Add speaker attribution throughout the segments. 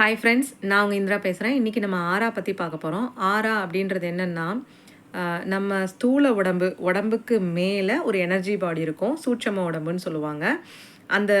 Speaker 1: Hi friends நான் உங்கள் இந்திரா பேசுகிறேன் இன்றைக்கி நம்ம ஆரா பற்றி பார்க்க போகிறோம் ஆரா அப்படின்றது என்னென்னா நம்ம ஸ்தூல உடம்பு உடம்புக்கு மேலே ஒரு எனர்ஜி பாடி இருக்கும். சூட்சம உடம்புன்னு சொல்லுவாங்க. அந்த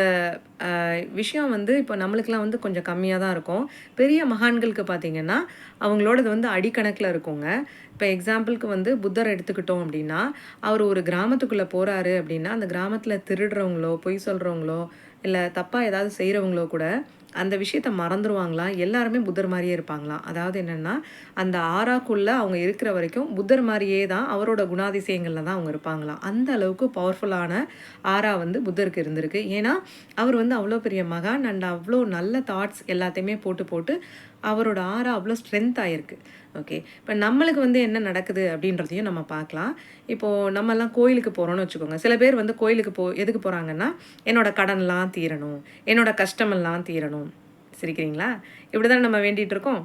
Speaker 1: விஷயம் வந்து இப்போ நம்மளுக்கெல்லாம் வந்து கொஞ்சம் கம்மியாக தான் இருக்கும். பெரிய மகான்களுக்கு பார்த்தீங்கன்னா அவங்களோடது வந்து அடிக்கணக்கில் இருக்குங்க. இப்போ எக்ஸாம்பிளுக்கு வந்து புத்தர் எடுத்துக்கிட்டோம் அப்படின்னா அவர் ஒரு கிராமத்துக்குள்ளே போகிறாரு அப்படின்னா அந்த கிராமத்தில் திருடுறவங்களோ பொய் சொல்கிறவங்களோ இல்லை தப்பாக ஏதாவது செய்கிறவங்களோ கூட அந்த விஷயத்த மறந்துடுவாங்களாம் எல்லாருமே புத்தர் மாதிரியே இருப்பாங்களாம் அதாவது என்னென்னா அந்த ஆறாக்குள்ளே அவங்க இருக்கிற வரைக்கும் புத்தர் மாதிரியே தான் அவரோட குணாதிசயங்களில் தான் அவங்க இருப்பாங்களாம் அந்த அளவுக்கு பவர்ஃபுல்லான ஆறா வந்து புத்தருக்கு இருந்திருக்கு. ஏன்னா அவர் வந்து அவ்வளோ பெரிய மகான் அண்ட் அவ்வளோ நல்ல தாட்ஸ் எல்லாத்தையுமே போட்டு போட்டு அவரோட ஆறா அவ்வளோ ஸ்ட்ரென்த் ஆகிருக்கு ஓகே இப்போ நம்மளுக்கு வந்து என்ன நடக்குது அப்படின்றதையும் நம்ம பார்க்கலாம். இப்போது நம்மலாம் கோயிலுக்கு போகிறோம்னு வச்சுக்கோங்க. சில பேர் வந்து கோயிலுக்கு போ எதுக்கு போகிறாங்கன்னா என்னோடய கடன்லாம் தீரணும். என்னோட கஷ்டமெல்லாம் தீரணும். சிரிக்கிறீங்களா? இப்படி தான் நம்ம வேண்டிகிட்டு இருக்கோம்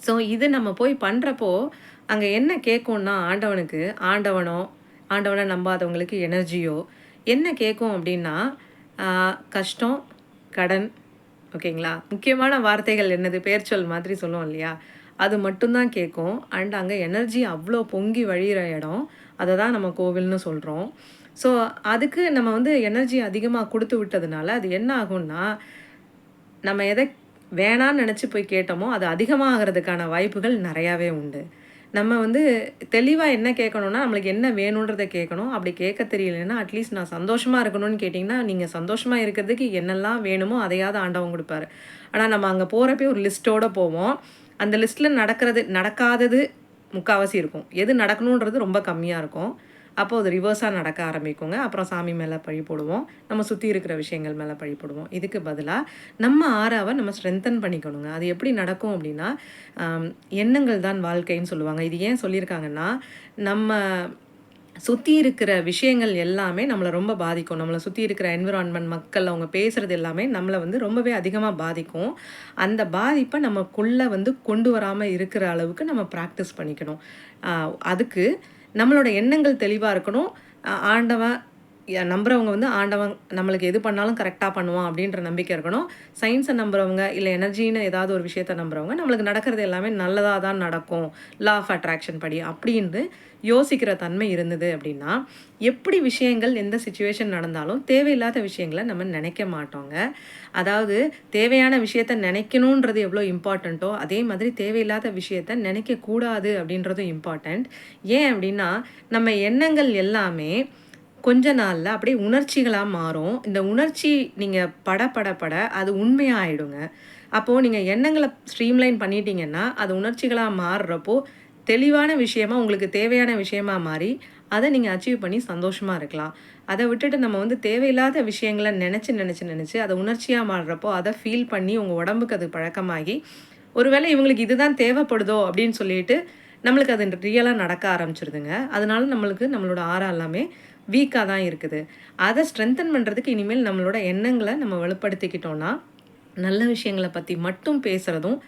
Speaker 1: ஸோ இது நம்ம போய் பண்ணுறப்போ அங்கே என்ன கேட்கும்னா ஆண்டவனுக்கு ஆண்டவனோ ஆண்டவனை நம்பாதவங்களுக்கு எனர்ஜியோ என்ன கேட்கும் அப்படின்னா கஷ்டம் கடன் ஓகேங்களா? முக்கியமான வார்த்தைகள் என்னது? பேர்ச்சொல் மாதிரி சொல்லுவோம் இல்லையா? அது மட்டும்தான் கேட்கும். அண்ட் அங்கே எனர்ஜி அவ்வளோ பொங்கி வழிகிற இடம். அதை தான் நம்ம கோவில்னு சொல்கிறோம் ஸோ அதுக்கு நம்ம வந்து எனர்ஜி அதிகமாக கொடுத்து விட்டதுனால அது என்ன ஆகும்னா நம்ம எதை வேணான்னு நினச்சி போய் கேட்டோமோ அது அதிகமாகிறதுக்கான வாய்ப்புகள் நிறையாவே உண்டு. நம்ம வந்து தெளிவாக என்ன கேட்கணும்னா நம்மளுக்கு என்ன வேணுன்றதை கேட்கணும். அப்படி கேட்க தெரியலன்னா அட்லீஸ்ட் நான் சந்தோஷமாக இருக்கணும்னு கேட்டிங்கன்னா நீங்கள் சந்தோஷமாக இருக்கிறதுக்கு என்னெல்லாம் வேணுமோ அதையாவது ஆண்டவன் கொடுப்பாரு. ஆனால் நம்ம அங்கே போகிறப்பே ஒரு லிஸ்ட்டோடு போவோம். அந்த லிஸ்ட்டில் நடக்கிறது நடக்காதது முக்கால்வாசி இருக்கும். எது நடக்கணுன்றது ரொம்ப கம்மியாக இருக்கும். அப்போது அது ரிவர்ஸாக நடக்க ஆரம்பிக்குங்க. அப்புறம் சாமி மேலே பழி போடுவோம். நம்ம சுற்றி இருக்கிற விஷயங்கள் மேலே பழி போடுவோம். இதுக்கு பதிலாக நம்ம ஆறாவை நம்ம ஸ்ட்ரென்தன் பண்ணிக்கணுங்க. அது எப்படி நடக்கும் அப்படின்னா எண்ணங்கள் தான் வாழ்க்கைன்னு சொல்லுவாங்க. இது ஏன் சொல்லியிருக்காங்கன்னா நம்ம சுற்றி இருக்கிற விஷயங்கள் எல்லாமே நம்மளை ரொம்ப பாதிக்கும். நம்மளை சுற்றி இருக்கிற என்விரான்மெண்ட் மக்கள் அவங்க பேசுகிறது எல்லாமே நம்மளை வந்து ரொம்பவே அதிகமாக பாதிக்கும். அந்த பாதிப்பை நமக்குள்ளே வந்து கொண்டு வராமல் இருக்கிற அளவுக்கு நம்ம ப்ராக்டிஸ் பண்ணிக்கணும். அதுக்கு நம்மளோட எண்ணங்கள் தெளிவாக இருக்கணும். ஆண்டவன் நம்புறவங்க வந்து ஆண்டவன் நம்மளுக்கு எது பண்ணாலும் கரெக்டாக பண்ணுவான் அப்படின்ற நம்பிக்கை இருக்கணும். சயின்ஸை நம்புறவங்க இல்லை எனர்ஜின்னு ஏதாவது ஒரு விஷயத்த நம்புறவங்க நம்மளுக்கு நடக்கிறது எல்லாமே நல்லதாக தான் நடக்கும். லா ஆஃப் அட்ராக்ஷன் படி அப்படின்னு யோசிக்கிற தன்மை இருந்தது அப்படின்னா எப்படி விஷயங்கள் எந்த சுச்சுவேஷன் நடந்தாலும் தேவையில்லாத விஷயங்களை நம்ம நினைக்க மாட்டோங்க. அதாவது தேவையான விஷயத்த நினைக்கணுன்றது எவ்வளோ இம்பார்ட்டண்ட்டோ அதே மாதிரி தேவையில்லாத விஷயத்த நினைக்கக்கூடாது அப்படின்றதும் இம்பார்ட்டண்ட் ஏன் அப்படின்னா நம்ம எண்ணங்கள் எல்லாமே கொஞ்ச நாளில் அப்படியே உணர்ச்சிகளாக மாறும். இந்த உணர்ச்சி நீங்கள் பட பட பட அது உண்மையாக ஆயிடுங்க. அப்போது நீங்கள் எண்ணங்களை ஸ்ட்ரீம்லைன் பண்ணிட்டீங்கன்னா அது உணர்ச்சிகளாக மாறுறப்போ தெளிவான விஷயமா உங்களுக்கு தேவையான விஷயமா மாறி அதை நீங்கள் அச்சீவ் பண்ணி சந்தோஷமாக இருக்கலாம். அதை விட்டுட்டு நம்ம வந்து தேவையில்லாத விஷயங்களை நினச்சி நினச்சி நினச்சி அதை உணர்ச்சியாக மாறுறப்போ அதை ஃபீல் பண்ணி உங்கள் உடம்புக்கு அது பழக்கமாகி ஒருவேளை இவங்களுக்கு இதுதான் தேவைப்படுதோ அப்படின்னு சொல்லிட்டு நம்மளுக்கு அது ரியலாக நடக்க ஆரம்பிச்சிருதுங்க. அதனால நம்மளுக்கு நம்மளோட ஆறா எல்லாமே வீக்காக தான் இருக்குது. அதை ஸ்ட்ரென்தன் பண்ணுறதுக்கு இனிமேல் நம்மளோட எண்ணங்களை நம்ம வலுப்படுத்திக்கிட்டோன்னா நல்ல விஷயங்களை பற்றி மட்டும் பேசுகிறதும்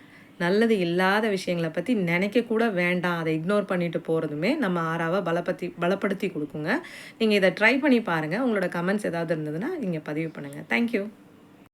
Speaker 1: நல்லது இல்லாத விஷயங்களை பற்றி நினைக்கக்கூட வேண்டாம். அதை இக்னோர் பண்ணிட்டு போகிறதுமே நம்ம ஆறாவை பலப்படுத்தி பலப்படுத்தி கொடுக்குங்க. நீங்கள் இதை ட்ரை பண்ணி பாருங்கள் உங்களோட கமெண்ட்ஸ் ஏதாவது இருந்ததுன்னா நீங்கள் பதிவு பண்ணுங்கள் தேங்க்யூ